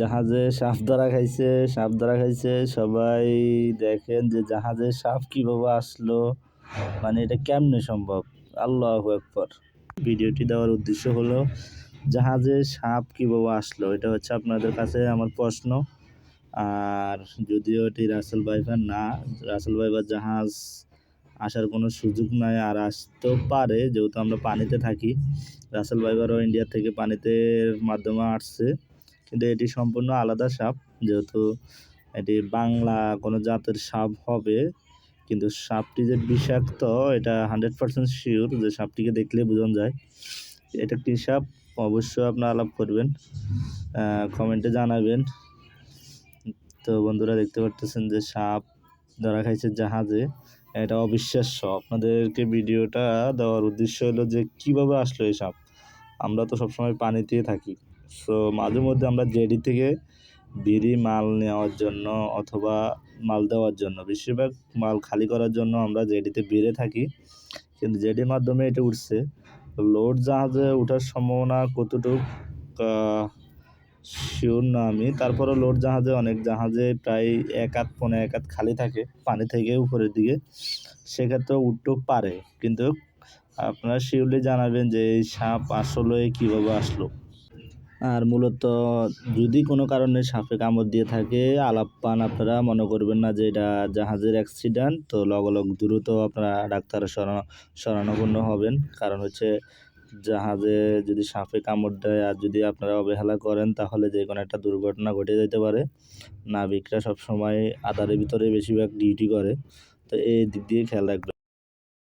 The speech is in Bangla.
জাহাজে সাপ ধরা খাইছে, সাপ ধরা খাইছে। সবাই দেখেন যে জাহাজে সাপ কীভাবে আসলো। মানে এটা কেমনে সম্ভব? আল্লাহ একবার ভিডিওটি দেওয়ার উদ্দেশ্য হলো জাহাজে সাপ কীভাবে আসলো? এটা হচ্ছে আপনাদের কাছে আমার প্রশ্ন। আর যদিও এটি রাসেল ভাইভার না, রাসেল ভাইভার জাহাজ আসার কোনো সুযোগ নাই আর আসতেও পারে, যেহেতু আমরা পানিতে থাকি। রাসেল ভাইভারও ইন্ডিয়া থেকে পানিতে মাধ্যমে আসছে। কিন্তু এটি সম্পূর্ণ আলাদা সাপ, যেহেতু এটি বাংলা কোনো জাতের সাপ হবে। কিন্তু সাপটি যে বিষাক্ত, এটা হান্ড্রেড পার্সেন্ট শিওর যে সাপটিকে দেখলে বোঝানো যায়। এটা কী সাপ, অবশ্যই আপনারা আলাপ করবেন কমেন্টে জানাবেন। তো বন্ধুরা দেখতে পারতেছেন যে সাপ ধরা খাইছে জাহাজে, এটা অবিশ্বাস্য। আপনাদেরকে ভিডিওটা দেওয়ার উদ্দেশ্য হলো যে কীভাবে আসলো এই সাপ? আমরা তো সবসময় পানিতেই থাকি। সো মাঝে মধ্যে আমরা জেডি থেকে বিড়ি মাল নেওয়ার জন্য অথবা মাল দেওয়ার জন্য, বেশিরভাগ মাল খালি করার জন্য আমরা জেডিতে বেড়ে থাকি। কিন্তু জেডির মাধ্যমে এটা উঠছে। লোড জাহাজে ওঠার সম্ভাবনা কতটুকু? শিওর না আমি। তারপরও লোড জাহাজে অনেক জাহাজে প্রায় এক আধ পনেরো এক আধ খালি থাকে, পানি থেকে উপরের দিকে। সেক্ষেত্রেও উঠতেও পারে। কিন্তু আপনারা শিওরলি জানাবেন যে এই সাপ আসলে কীভাবে আসলো। আর মূলত যদি কোনো কারণে সাপে কামড় দিয়ে থাকে আলাপ পান আপনারা মনে করবেন না যে এটা জাহাজের অ্যাক্সিডেন্ট তো লগলগ দ্রুত আপনারা ডাক্তার শরণ, শরণাপন্ন হবেন। কারণ হচ্ছে জাহাজে যদি সাপে কামড় দেয় আর যদি আপনারা অবহেলা করেন, তাহলে যে কোনো একটা দুর্ঘটনা ঘটে যেতে পারে। নাবিকরা সবসময় আধারের ভিতরে বেশিরভাগ ডিউটি করে। তো এই দিক দিয়ে খেয়াল রাখবেন।